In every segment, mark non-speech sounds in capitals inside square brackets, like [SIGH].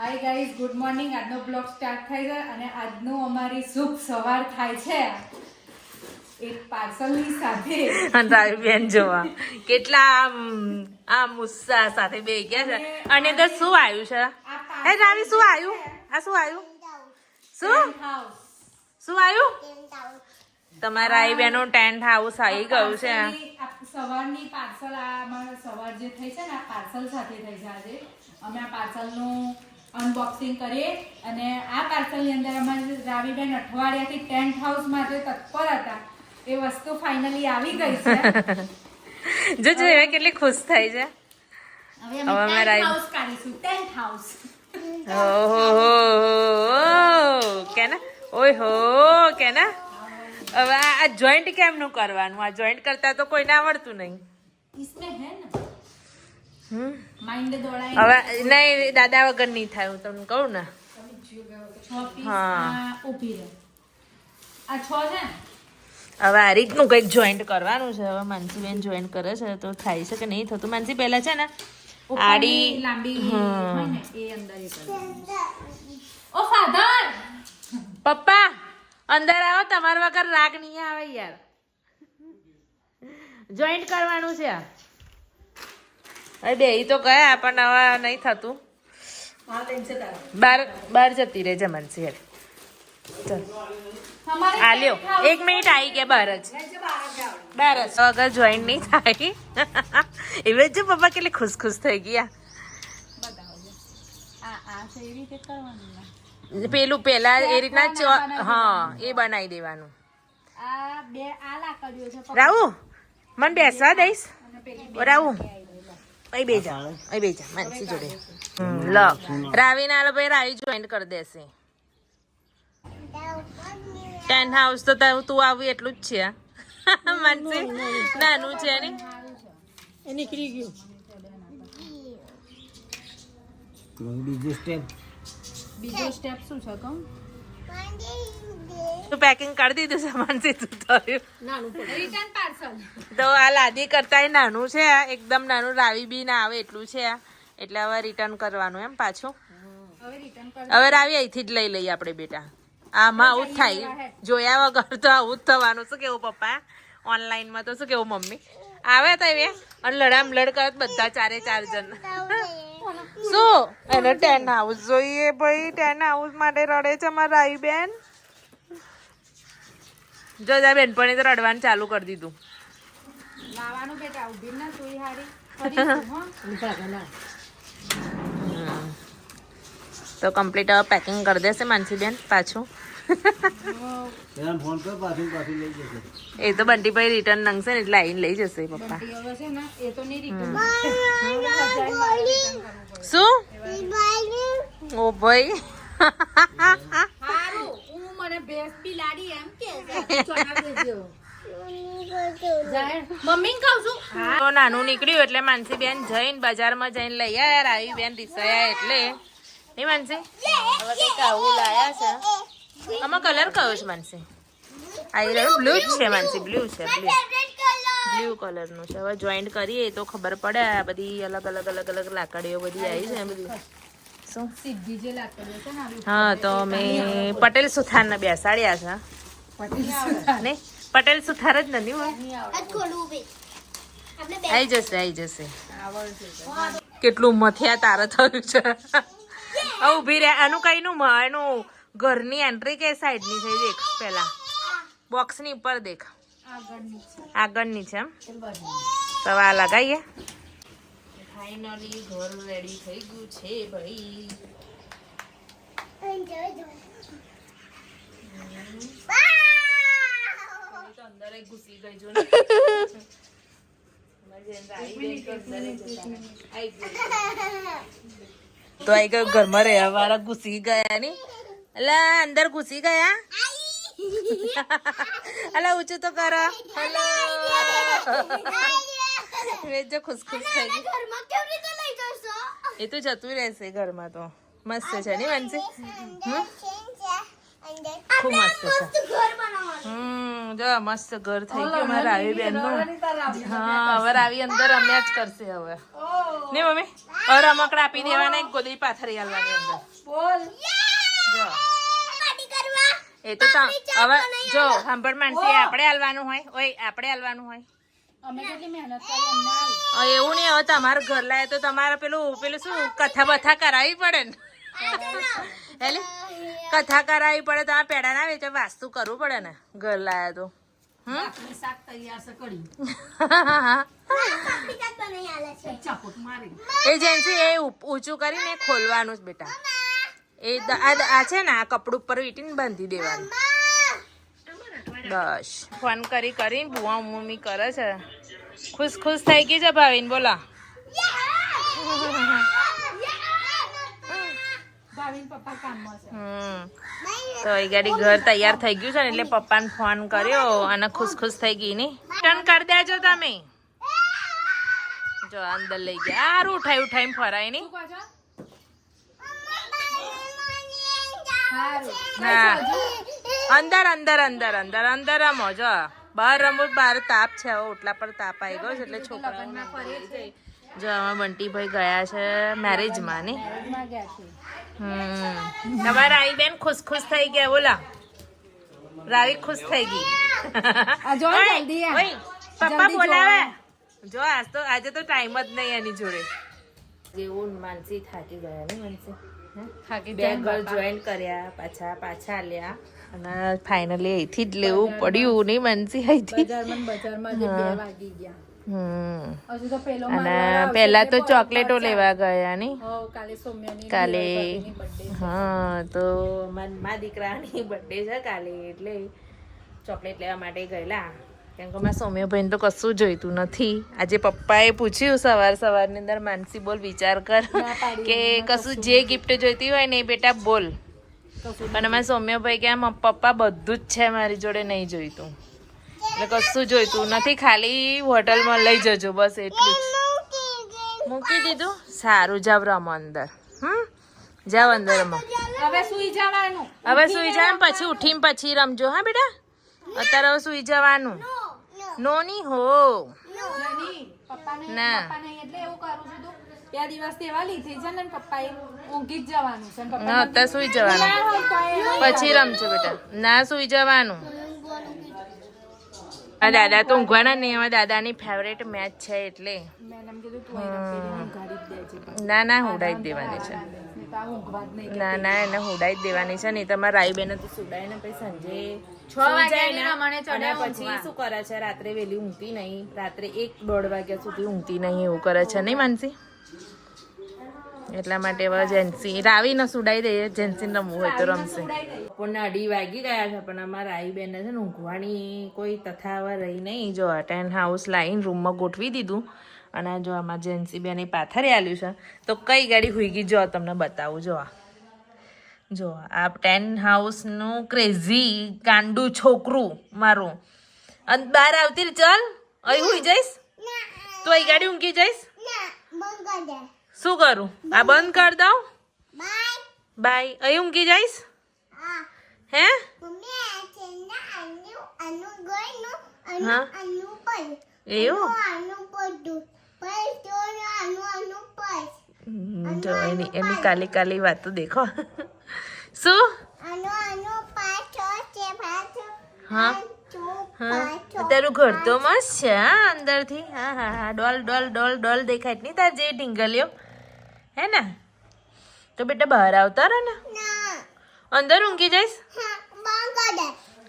હાય guys good morning આજનો blog start થાય છે અને આજનું અમારી શુભ સવાર થાય છે. એક પાર્સલની સાથે. અને તારી બેન જોવા. કેટલા આમ આમ ઉત્સાહ સાથે બે ગયા છે. અને તો શું આવ્યું છે? હે રાવી શું આવ્યું? આ શું આવ્યું? શું? શું આવ્યું? તમારા આઈ બેનો ટેન્ટ હાઉસ આવી ગયું છે. સવારની પાર્સલ આ સવાર જે થઈ છે ને આ પાર્સલ સાથે થઈ છે આજે. અમે આ પાર્સલનું અનબોક્સિંગ કરીએ. અને આ પાર્સલની અંદર અમારે રાવીબેન અઠવાડિયાથી ટેન્ટ હાઉસમાં જે તત્પર હતા એ વસ્તુ ફાઇનલી આવી ગઈ છે. [LAUGHS] જો એ કેટલી ખુશ થાય છે. હવે અમે ટેન્ટ હાઉસ કરીશું ટેન્ટ હાઉસ. ઓહો કેના? ઓહો હવે આ જોઈન્ટ કેમનું કરવાનું? આ જોઈન્ટ કરતા તો કોઈને આવડતું નહીં. હવે નહીં દાદા વગર નહીં થાય હું તમને કહું ને. હા. હવે આ રીતનું કંઈક જોઈન્ટ કરવાનું છે. હવે માનસીબેન જોઈન્ટ કરે છે તો થાય છે કે નહીં થતું? માનસી પહેલાં છે ને આડી લાંબી પપ્પા અંદર આવો તમારા વગર રાગ નહીં આવે યાર. જોઈન્ટ કરવાનું છે આ. હવે બે તો ગયા પણ હવે નહીં થતું. બાર બાર જતી રહે. જમનસી હેર ચાલ. અમારે આ લ્યો એક મિનિટ આવી ગયા બાર જ. બાર જ અગર જોઈન્ટ નહીં થાય. એવી જ પપ્પા કેટલી ખુશ ખુશ થઈ ગયા. પેલું પેલા એ રીતના હા એ બનાવી દેવાનું. રાહુ મને બેસવા દઈશ. રાહુ અહીં બે અહીં બે માનસી જોડે લો. રાવી ના ભાઈ રાવી જોઈન કરી દેશે. ટેન્ટ હાઉસ તો તું આવું એટલું જ છે માનસી નાનું છે ને? બીજું સ્ટેપ બીજો સ્ટેપ શું છે કહું? તું પેકિંગ કરી દીધું સામાન સીધું થયું રિટર્ન પાર્સલ તો આ લાદી કરતા નાનું છે આ એકદમ નાનું રાવી બી ના આવે એટલું છે આ. એટલે હવે રિટર્ન કરવાનું એમ પાછું. હવે રિટર્ન રાવી અહીંથી જ લઈ લઈએ આપણે બેટા. આમાં આવું જ થાય. જોયા વગર તો આવું જ થવાનું. શું કેવું પપ્પા? ઓનલાઈનમાં તો શું કેવું મમ્મી? આવે તો એ. અને લડામ લડ કરત બધા ચારે ચાર જણ [LAUGHS] શું? એને ટેન હાઉસ જોઈએ ભાઈ. ટેન હાઉસ માટે રડે છે મારા રાવી બેન. જો જા બેનપણી તો રડવાનું ચાલુ કરી દીધું. લાવાનું બેટા ઊભી ના તુંય હારી. તો કમ્પ્લીટ હવે પેકિંગ કરી દેશે માનસીબેન પાછું. પેલા ફોન કર પાછું પાછું લઈ જશે. એ તો બંટીભાઈ રિટર્ન નંગશે ને એટલે આવીને લઈ જશે પપ્પા. બંટી તો શું? ઓ ભાઈ. મને ભેંસ લાડી એમ કે [LAUGHS] નાનું નીકળ્યું એટલે માનસી બેન જઈને બજારમાં જઈને લઈ આયા. રાવી બેન રિસાયા એટલે. એ માનસી? હવે કંઈક આવું લાયા છે. આમાં કલર કયો છે માનસી? આવી રહ્યો બ્લુ જ છે માનસી બ્લુ છે બ્લુ બ્લુ કલરનું છે. હવે જોઈન્ટ કરીએ તો ખબર પડે. આ બધી અલગ અલગ અલગ અલગ લાકડીઓ બધી આવી છે બધી. શું હા તો અમે પટેલ સુથારને બેસાડ્યા છે. ને પટેલ સુથાર જ નથી આવી જશે આવી જશે. કેટલું મથિયા તારે થયું છે. ઊભી રહ્યા રહે. આનું કઈનું મ- એનું ઘરની એન્ટ્રી કે સાઈડની છે દેખ પેલા. બોક્સની ઉપર દેખ. આગળની છે. એમ. તો આ લગાવીએ ફાઇનલી ઘર રેડી થઈ ગયું છે ભાઈ. તો અંદર ઘૂસી ગઈ જો તો આઈ ગયો ઘરમાં રહ્યા વાળા ઘૂસી ગયા ની? એટલે અંદર ઘૂસી ગયા? અલા ઊંચું તો કરો. હેલો વેજો ખુશ ખુશ થઈ ગઈ. એ તો જતું રહેશે ઘરમાં તો. મસ્ત છે ને માનસી? હમ? ખૂબ મસ્ત છે. હમ જો મસ્ત ઘર થઈ ગયું મારા આવી બેનનું હા હવે રાવી અંદર રમ્યા જ કરશે હવે. ને મમ્મી? હવે રમકડા આપી દેવાના એક ગોદડી પાથરી હાલવાની અંદર. બોલ. જો. એ તો હવે જો સાંભળ માનસી આપણે હાલવાનું હોય. ઓય આપણે હાલવાનું હોય. એવું નહીં હવે તમારું ઘર લાવે તો તમારે પેલું પેલું શું કથા બથા કરાવવી પડે ને? એટલે કથા કરાવી પડે તમારે પેડા ના વેચે વાસ્તુ કરવું પડે ને ઘર લાયા તો. મારી. એજન્સી એ ઊંચું કરીને ખોલવાનું જ બેટા. એ આ આ છે ને આ કપડું ઉપર વીટીને બાંધી દેવાનું. બસ. ફોન કરી કરીને બુઆ મમ્મી કરે છે. ખુશ ખુશ થઈ ગઈ છે ભાવિન બોલા. ભાવિન પપ્પા કામમાં છે. હમ. તો એ ગાડી ઘર તૈયાર થઈ ગયું છે ને એટલે પપ્પાને ફોન કર્યો અને ખુશ ખુશ થઈ ગઈ ની. ટર્ન કરી દેજો તમે. જો અંદર લઈ ગયા. સારું ઉઠાઈ ઉઠાઈને ફરાય નહીં હા. અંદર અંદર અંદર અંદર અંદર રમો જો બહાર રમો બહાર તાપ છે હવે ઓટલા પર તાપ આવી ગયો છે એટલે છોકરા જો અમે બંટીભાઈ ગયા છે મેરેજમાં ને. હમ. તમારા આવી બેન ખુશ ખુશ થઈ ગયા બોલા. રાવી ખુશ થઈ ગઈ. આ જો જલ્દી આ. પપ્પા બોલાવે. જો આજ તો આજે તો ટાઈમ જ નહીં એની જોડે. જેવું માનસી થાકી ગયા ને માનસી. થાકી બે ઘર જોઈન કર્યા પાછા પાછા આલ્યા. અને ફાઇનલી અહીંથી જ લેવું પડ્યું નહીં માનસી અહીંથી? અને પહેલા તો ચોકલેટો લેવા ગયા ની કાલે હા તો મા દીકરાની બર્થડે છે કાલે એટલે ચોકલેટ લેવા માટે ગયેલા. કેમ કે મારા સૌમ્યભાઈને તો કશું જોઈતું નથી. આજે પપ્પાએ પૂછ્યું સવાર સવારની અંદર માનસી બોલ વિચાર કર કે કશું જે ગિફ્ટ જોઈતી હોય ને એ બેટા બોલ. કશું મેં મારા સૌમ્યભાઈ કે "મમ- પપ્પા બધું જ છે મારી જોડે નહીં જોઈતું. એટલે કશું જોઈતું નથી ખાલી હોટલમાં લઈ જજો બસ એટલું જ. મૂકી દીધું? સારું જાવ રમો અંદર. હમ? જાવ અંદર રમો હવે સુઈ જવાનું. હવે સુઈ જાય પછી ઉઠીને પછી રમજો હા બેટા? અત્યારે હવે સુઈ જવાનું. નો ની. હો. ના. એટલે એવું કરું છું તું બે દિવસથી એવા લીધી છે ને પપ્પાએ ઊંઘી જ જવાનું છે ના અત્યારે સુઈ જવાનું. ના હોય તો એ પછી રમજો બેટા. ના સુઈ જવાનું. આ દાદા તો ઊંઘવાના નહીં અમારા દાદાની ફેવરેટ મેચ છે એટલે. ના ના હુડાઈ જ દેવાની છે. ના ના એને હુડાઈ જ દેવાની છે. નહીં તમારા રાઈ બેન તો સુડાય ને પછી સાંજે છ વાગ્યા પછી શું કરે છે? રાત્રે વહેલી ઊંઘતી નહીં. રાત્રે એક દોઢ વાગ્યા સુધી ઊંઘતી નહીં એવું કરે છે. નહીં માનસી? એટલા માટે હવે જેન્સી. રાવી ન સુડાઈ દઈએ જેન્સી રમવું હોય તો રમશે. પણ અઢી વાગી ગયા છે પણ અમારા આઈ બેન છે ને ઊંઘવાની કોઈ તથા હવે રહી નહીં. જો ટેન્ટ હાઉસ લાઈન રૂમમાં ગોઠવી દીધું અને જો આમાં જેન્સી બેન પાથરે આલ્યું છે તો કઈ ગાડી હુઈ ગઈ જો તમને બતાવું જો આ જો આ ટેન હાઉસનું ક્રેઝી કાંડું છોકરું મારું. અને બહાર આવતી રે ચાલ અહીં હુઈ જઈશ? તો અહીં ગાડી ઊંઘી જઈશ? શું કરું? આ બંધ કરી દઉં? બાય. અહીં ઊંઘી જઈશ? હે. હા? એવું? જો એની એની કાલી કાલી વાતો દેખો. શું? હા. તારું ઘર તો મસ્ત છે હા અંદરથી. હા હા હા. ડોલ ડોલ ડોલ ડોલ દેખાય નહીં તાર જે ઢીંગલીઓ. હે ને? તો બેટા બહાર આવતા રહો ને. અંદર ઊંઘી જઈશ?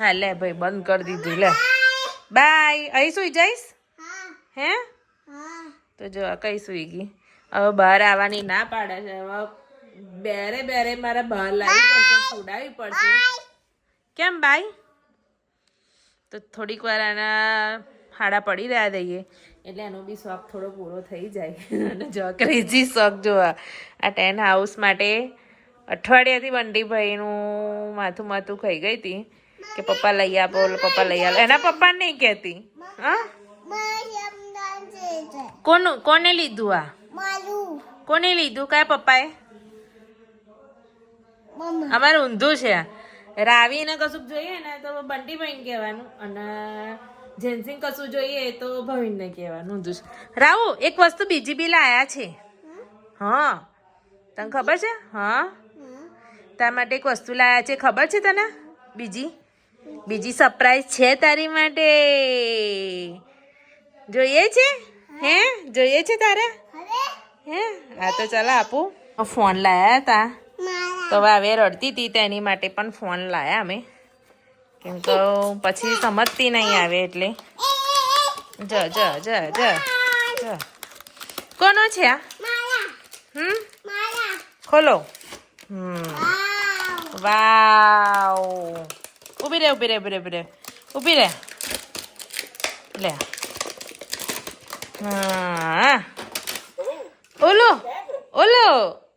હા લે ભાઈ બંધ કરી દીધું લે. બાય. અહીં સુઈ જઈશ? હે. તો જો કઈ સુઈ ગઈ? હવે બહાર આવવાની ના પાડે છે. હવે બેરે બેરે મારા બહાર લાવી પડશે સુડાવી પડશે. કેમ બાય? તો થોડીક વાર આના હાડા પડી રહ્યા દઈએ. એટલે એનો બી શોખ થોડો પૂરો થઈ જાય. અને જો ક્રેઝી શોખ જોવા. આ ટેન હાઉસ માટે અઠવાડિયાથી બંટીભાઈનું માથું માથું ખાઈ ગઈ હતી કે પપ્પા લઈ આપો પપ્પા લઈ આપો એના પપ્પા નહીં કહેતી. હા? કોનું કોને લીધું આ? કોને લીધું? કયા પપ્પાએ? અમારે ઊંધું છે રાવીને કશુંક જોઈએ ને તો બંટીભાઈને કહેવાનું. અને જેન્સિંગ કશું જોઈએ તો ભવિનને કહેવાનું છે. રાહુ એક વસ્તુ બીજી બી લાયા છે. હા. તને ખબર છે? હા. તારા માટે એક વસ્તુ લાયા છે. ખબર છે તને? બીજી? બીજી સરપ્રાઈઝ છે તારી માટે. જોઈએ છે? હે? જોઈએ છે તારે? હે? હા તો ચાલો આપું. ફોન લાયા હતા. તો હવે રડતી હતી, તેની માટે પણ ફોન લાયા અમે. કેમ કે પછી સમજતી નહીં આવે એટલે. જ જ જ જ કોનો છે આ? હમ? ખોલો. હમ. વાવ. ઊભી રે ઊભી રે ઊભી રે ઊભી રે. ઊભી રે. લે. હા. ઓલો ઓલો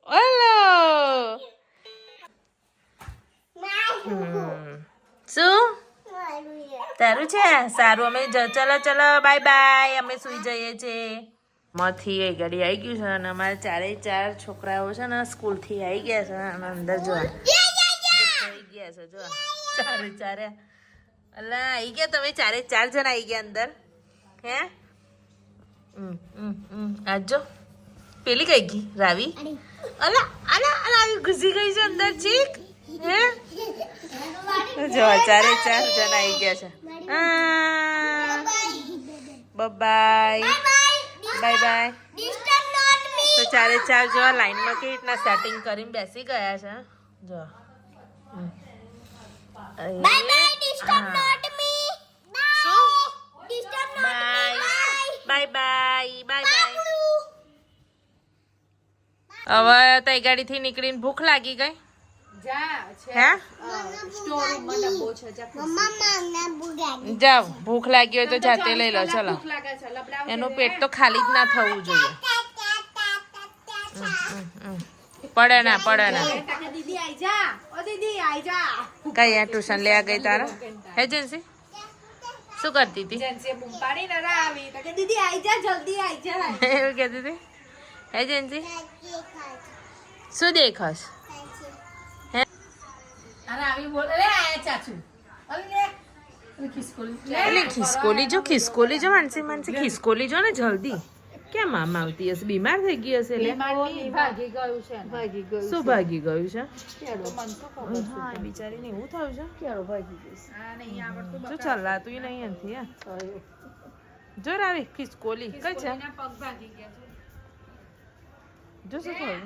ઓલો. હમ. શું? તારું છે? સારું અમે જ- ચલો ચલો બાય બાય અમે સુઈ જઈએ છીએ માંથી એ ગાડી આવી ગયું છે અને અમારે ચારે ચાર છોકરાઓ છે ને સ્કૂલથી આવી ગયા છે અને અંદર જોવા આવી ગયા છે જો ચારે ચારે. અલા આવી ગયા તમે? ચારે ચાર જણા આવી ગયા અંદર. હે? આજો પેલી કઈ ગઈ? રાવી? અલા અલા રાવી ઘૂસી ગઈ છે અંદર ચીક જો ચારે ચાર જણા આવી ગયા છે. Bye bye bye. તો ચારે ચાર જો લાઈનમાં કેવી રીતના સેટિંગ કરીને બેસી ગયા છે જો. Bye bye bye. હવે તઈ ગાડીથી નીકળીને ભૂખ લાગી ગઈ? જાવ ભૂખ લાગી હોય તો જાતે લઈ લો ચલો. એનું પેટ તો ખાલી જ ના થવું જોઈએ. પડે ના પડે ના. કઈ આ ટ્યુશન લેવા ગઈ તારા? હે જેન્સી? શું કરતી હતી? એવું કહેતી હતી? હે જેન્સી? શું દેખાશ? અને આવી બોલ અરે આયા ચાચુ. અરે ખિસકોલી. ખિસકોલી જો ખિસકોલી જો માનસી માનસી ખિસકોલી જો ને જલ્દી. કેમ આમ આવતી હશે? બીમાર થઈ ગઈ હશે એટલે? ભાગી ગયું છે ભાગી ગયું શું ભાગી ગયું છે? હા બિચારીને એવું થયું છે? કેળો ભાગી નહીં આવડતું જો ચલાતું નહીં નથી હે જો રાવી ખિસકોલી. કઈ છે? પગ ભાગી ગયા છે. જો શું થયું?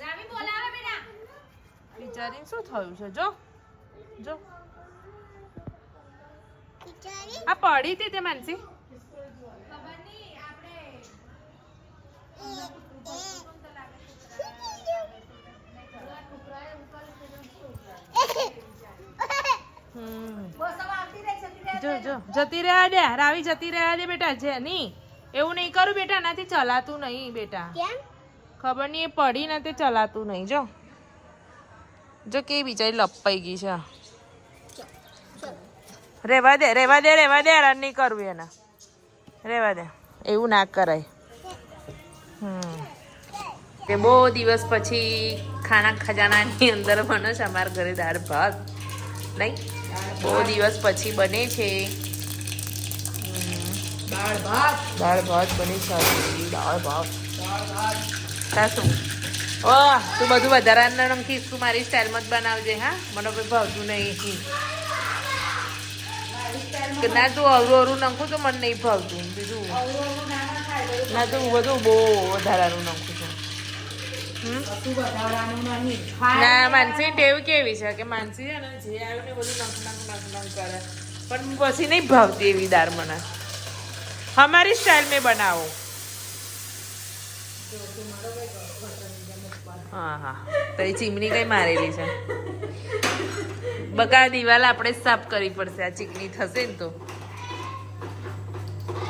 રાવી બોલાવે બેટા. બિચારીને શું થયું છે જો જો આ પડી હતી તે માનસી જો જો જતી રહ્યા દે રાવી જતી રહ્યા દે બેટા જે નહીં. એવું નહીં કરું બેટા નાથી ચલાતું નહીં બેટા. ખબર નહીં એ પડી ને તે ચલાતું નહીં જો. જો કે બિચારી લપાઈ ગઈ છે. રેવા દે રેવા દે રેવા દે હેરાન નહીં કરવું એના. રેવા દે. એવું ના કરાય. હમ. તે બહુ દિવસ પછી ખાના ખજાનાની અંદર બને છે અમારા ઘરે દાળ ભાત. નહીં? બહુ દિવસ પછી બને છે. દાળ ભાત. દાળ ભાત બની છે. દાળ ભાત. સાસુ ઓ તું બધું વધારાના નમખીશ તું મારી સ્ટાઇલમાં જ બનાવજે, હા? મને કોઈ ભાવતું નહીં ના, તું અવરું અવરું નંખું તો મને નહીં ભાવતું. બીજું? ના, તું બધું બહુ વધારાનું નંખું છું. ના, માનસી, ટેવ કેવી છે? કે માનસી છે ને, જે આવ્યું ને બધું નખ નખ નખ નખ કરે. પણ પછી નહીં ભાવતી એવી દાળ મને. અમારી સ્ટાઇલ મેં બનાવો. હા હા તો ચીમની કઈ મારેલી છે? બકા દિવાલ આપણે જ સાફ કરવી પડશે. આ ચીકણી થશે ને તો.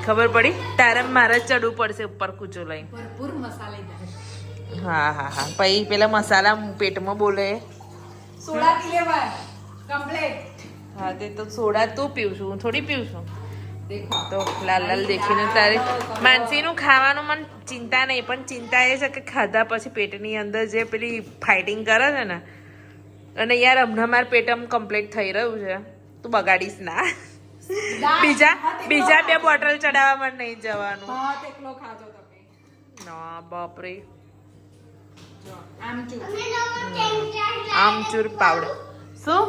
ખબર પડી? તારે મારે ચડવું પડશે ઉપર કૂચો લઈને. ભરપૂર મસાલેદાર હા હા હા. પછી પેલા મસાલા પેટમાં બોલે. સોડા પી લેવા કમ્પ્લેટ. હા તે તો સોડા તું પીવું છું હું થોડી પીવું છું તો લાલ લાલ દેખીને તારે માનસીનું ખાવાનું મન ચિંતા નહીં પણ ચિંતા એ છે કે ખાધા પછી પેટની અંદર જે પેલી ફાઇટિંગ કરે છે ને અને યાર હમણાં મારું પેટમ કમ્પ્લીટ થઈ રહ્યું છે. તું બગાડીશ ના. બીજા બીજા બે બોટલ ચડાવવા મને નહીં જવાનું. ભાત એકલો ખાજો તમે. ના બાપરે. આમચૂર. પાવડર. શું?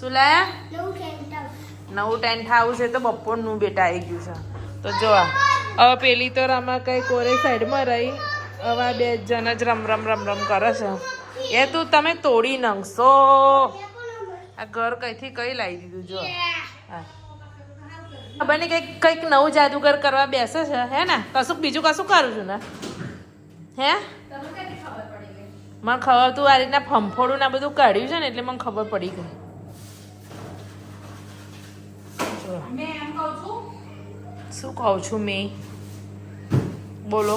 શું લાયા? નવું ટાઈમ થવું છે તો બપોરનું બેટા આવી ગયું છે. તો જો હવે પેલી તો રમા કઈ કોરે સાઈડમાં રહી. હવે બે જણ જ રમ રમ રમ રમ કરે છે. એ તું તમે તોડી નાખશો આ ઘર કઈથી કઈ લાવી દીધું જો. હા. ખબર નહીં કંઈક કંઈક નવું જાદુગર કરવા બેસે છે હે ને? કશું બીજું કશું કરું છું ને? હે? તમને ક્યાંથી ખબર પડી ગઈ? મને ખબર તું આ રીતના ફંફોડું ને બધું કાઢ્યું છે ને એટલે મને ખબર પડી ગઈ જો. મેં એમ કહું છું શું કહું છું મેં? બોલો.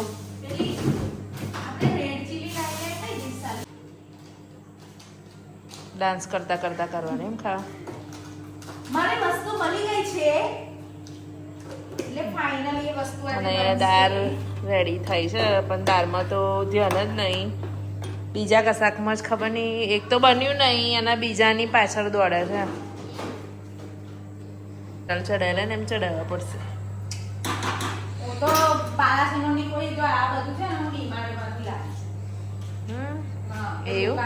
ડાન્સ કરતા કરતા કરવાનું એમ ખા મારે વસ્તુ મળી ગઈ છે. એટલે ફાઇનલી વસ્તુ અને દાળ રેડી થઈ છે પણ દાળમાં તો ધ્યાન જ નહીં. બીજા કશાકમાં જ ખબર નહીં. એક તો બન્યું નહીં અને બીજાની પાછળ દોડે છે. ચાલ ચડાયેલા ને એમ ચડાવવા પડશે. તો બાલાસિનોની કોઈ જો આ બધું છે ને હું ડીમાર્ટમાંથી લાવી હમ. એવું?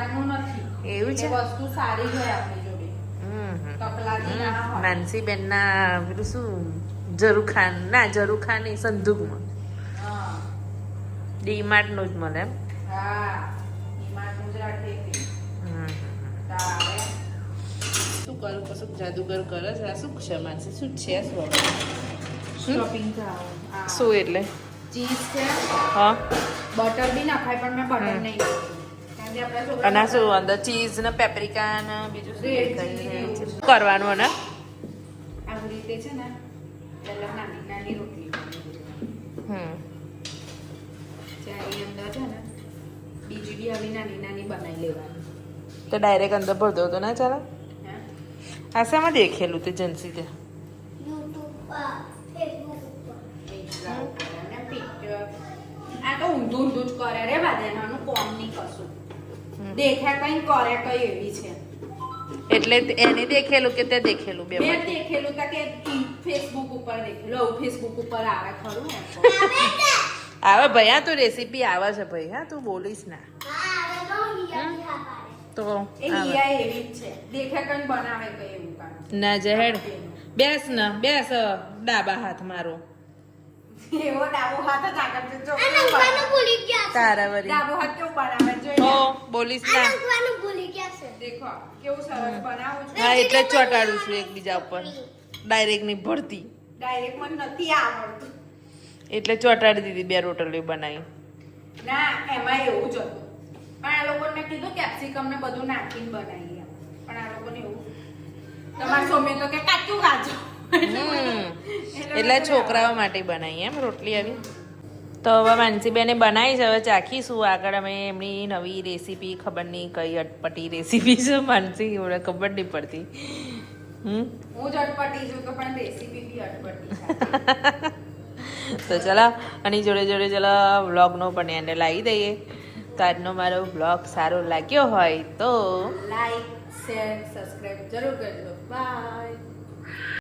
એવું છે? વસ્તુ સારી હોય આપણી જોડે. ના શું? જરૂખાન. ના ઝરૂખાન નહીં સંદૂકમાં. હા. ડીમાર્ટનું જ મળે એમ. હા ડીમાર્ટનું જ રાખીએ તે. હમ હમ. તારે શું કરું કશું જાદુગર કરે છે? આ શું છે? માનસી શું છે શું શોપિંગ કરાવો શું એટલે? ચીઝ છે. હા. બટર બી નખાય પણ મેં બટર નહીં કારણ કે અને શું અંદર ચીઝ ને પેપ્રિકા ને બીજું શું છે? છે. કરવાનું ને આવી રીતે છે ને પહેલા નાની નાની રોટલી. હમ. ચારી અંદર છે ને બીજી બી આવી નાની નાની બનાવી લેવાની. તો ડાયરેક્ટ અંદર ભર દો તો ના ચાલે? હે આ શામાં દેખેલું તે જન્સી તે. આ તો ઊંધું ઊંધું જ કરે રે બાદેનાનું કોમ નહીં કશું. દેખ્યા કઈ કરે કઈ એવી છે. એટલે એને દેખેલું કે તે દેખેલું બે મેં દેખેલું તા કે ફેસબુક ઉપર દેખેલું આવું ફેસબુક ઉપર આવે ખરું આવે ભાઈ હા તો રેસીપી આવે છે ભાઈ હા તું બોલીશ ના. તો ના જહેડ બેસ ને બેસ ડાબા હાથ મારો. એટલે ચોંટાડું છું એકબીજા ઉપર. ડાયરેક્ટની ભરતી. એટલે ચોંટાડી દીધી બે રોટલીઓ બનાવી. ના એમાં એવું જ હતું. પણ આ લોકોને કીધું કેપ્સિકમ ને બધું નાખીને બનાવીએ પણ આ લોકોને એવું. તમારા સોમી તો કે કાચું કાચું [LAUGHS] એટલે છોકરાઓ માટે બનાવી એમ રોટલી આવી. તો હવે માનસીબેને બનાવી છે હવે ચાખીશું. આગળ અમે એમની નવી રેસીપી ખબર નહીં કઈ અટપટી રેસીપી છે માનસી એવડે ખબર નહીં પડતી. હમ? હું જ અટપટી છું તો પણ રેસીપી બી અટપટી [LAUGHS] તો ચલો આની જોડે જોડે ચલો વ્લોગનો પણ એને લાવી દઈએ. તો મારો બ્લોગ સારો લાગ્યો હોય તો લાઈક શેર સબસ્ક્રાઇબ જરૂર કરજો. બાય